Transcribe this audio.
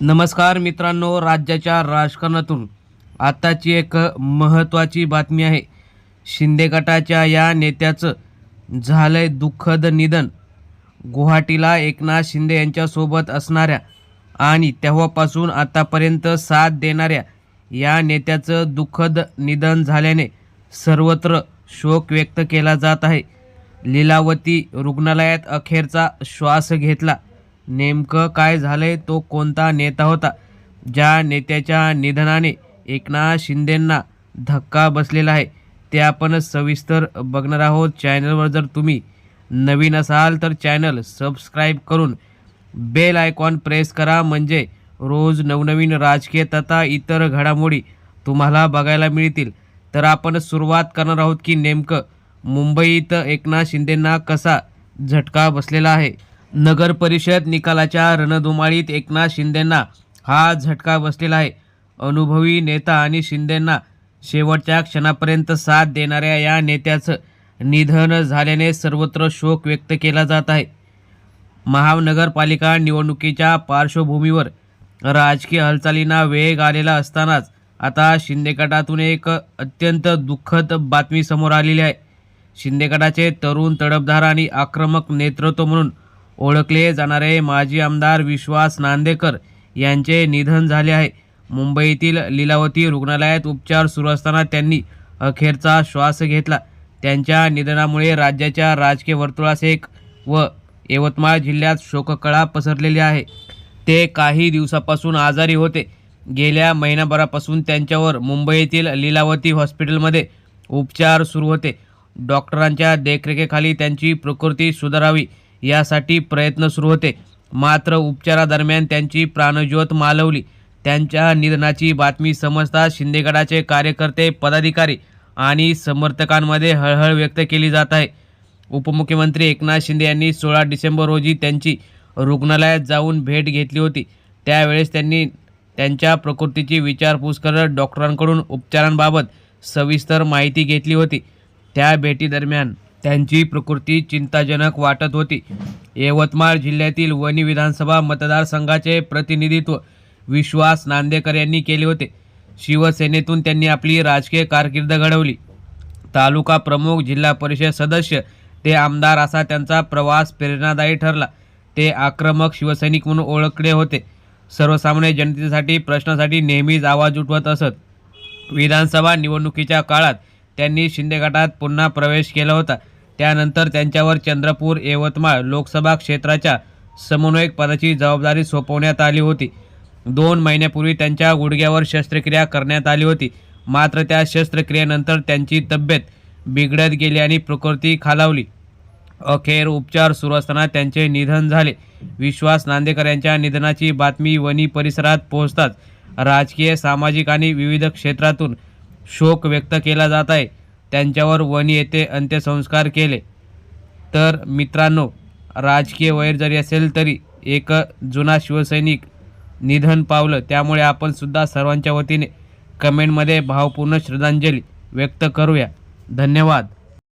नमस्कार मित्रांनो राज्याच्या राजकारणातून आत्ताची एक महत्त्वाची बातमी आहे. शिंदे गटाच्या या नेत्याचं झालंय दुःखद निधन. गुवाहाटीला एकनाथ शिंदे यांच्यासोबत असणाऱ्या आणि तेव्हापासून आतापर्यंत साथ देणाऱ्या या नेत्याचं दुःखद निधन झाल्याने सर्वत्र शोक व्यक्त केला जात आहे. लीलावती रुग्णालयात अखेरचा श्वास घेतला. नेमकं काय झालंय तो कोणता नेता होता? ज्या नेत्याच्या निधनाने एकनाथ शिंदेंना धक्का बसलेला आहे ते आपण सविस्तर बघणार आहोत. चॅनलवर जर तुम्ही नवीन असाल तर चॅनल सबस्क्राईब करून बेल आयकॉन प्रेस करा. म्हणजे रोज नवनवीन राजकीय तथा इतर घडामोडी तुम्हाला बघायला मिळतील. तर आपण सुरुवात करणार आहोत की नेमकं मुंबईत एकनाथ शिंदेंना कसा झटका बसलेला आहे? नगर परिषद निकालाच्या रणधुमाळीत एकनाथ शिंदेंना हा झटका बसलेला आहे. अनुभवी नेता आणि शिंदेंना शेवटच्या क्षणापर्यंत साथ देणाऱ्या या नेत्याचं निधन झाल्याने सर्वत्र शोक व्यक्त केला जात आहे. महानगरपालिका निवडणुकीच्या पार्श्वभूमीवर राजकीय हालचालींना वेग आलेला असतानाच आता शिंदे गटातून एक अत्यंत दुःखद बातमी समोर आलेली आहे. शिंदे गटाचे तरुण तडफदार आणि आक्रमक नेतृत्व म्हणून ओळखले जाणारे माजी आमदार विश्वास नांदेकर यांचे निधन झाले आहे. मुंबईतील लीलावती रुग्णालयात उपचार सुरू असताना त्यांनी अखेरचा श्वास घेतला. त्यांच्या निधनामुळे राज्याच्या राजकीय वर्तुळास एक व यवतमाळ जिल्ह्यात शोककळा पसरलेली आहे. ते काही दिवसापासून आजारी होते. गेल्या महिनाभरापासून त्यांच्यावर मुंबईतील लीलावती हॉस्पिटलमध्ये उपचार सुरू होते. डॉक्टरांच्या देखरेखीखाली त्यांची प्रकृती सुधारावी. यासाठी प्रयत्न सुरू होते. मात्र उपचारादरम्यान त्यांची प्राणज्योत मालवली. त्यांच्या निधनाची बातमी समजता शिंदेगडाचे कार्यकर्ते पदाधिकारी आणि समर्थकांमध्ये हळहळ व्यक्त केली जात आहे. उपमुख्यमंत्री एकनाथ शिंदे यांनी सोळा डिसेंबर रोजी त्यांची रुग्णालयात जाऊन भेट घेतली होती. त्यावेळेस त्यांनी त्यांच्या प्रकृतीची विचारपूस करत डॉक्टरांकडून उपचारांबाबत सविस्तर माहिती घेतली होती. त्या भेटीदरम्यान त्यांची प्रकृती चिंताजनक वाटत होती. यवतमाळ जिल्ह्यातील वणी विधानसभा मतदारसंघाचे प्रतिनिधित्व विश्वास नांदेकर यांनी केले होते. शिवसेनेतून त्यांनी आपली राजकीय कारकीर्द घडवली. तालुका प्रमुख जिल्हा परिषद सदस्य ते आमदार असा त्यांचा प्रवास प्रेरणादायी ठरला. ते आक्रमक शिवसैनिक म्हणून ओळखले होते. सर्वसामान्य जनतेसाठी प्रश्नासाठी नेहमीच आवाज उठवत असत. विधानसभा निवडणुकीच्या काळात त्यांनी शिंदे गटात पुन्हा प्रवेश केला होता. त्यानंतर त्यांच्यावर चंद्रपूर यवतमाळ लोकसभा क्षेत्राच्या समन्वयक पदाची जबाबदारी सोपवण्यात आली होती. दोन महिन्यापूर्वी त्यांच्या गुडघ्यावर शस्त्रक्रिया करण्यात आली होती. मात्र त्या शस्त्रक्रियेनंतर त्यांची तब्येत बिघडत गेली आणि प्रकृती खालावली. अखेर उपचार सुरू असताना त्यांचे निधन झाले. विश्वास नांदेकर यांच्या निधनाची बातमी वणी परिसरात पोहोचताच राजकीय सामाजिक आणि विविध क्षेत्रातून शोक व्यक्त केला जात आहे. त्यांच्यावर वणी येथे अंत्यसंस्कार केले. तर मित्रांनो राजकीय वैर जरी असेल तरी एक जुना शिवसैनिक निधन पावलं त्यामुळे आपण सुद्धा सर्वांच्या वतीने कमेंटमध्ये भावपूर्ण श्रद्धांजली व्यक्त करूया. धन्यवाद.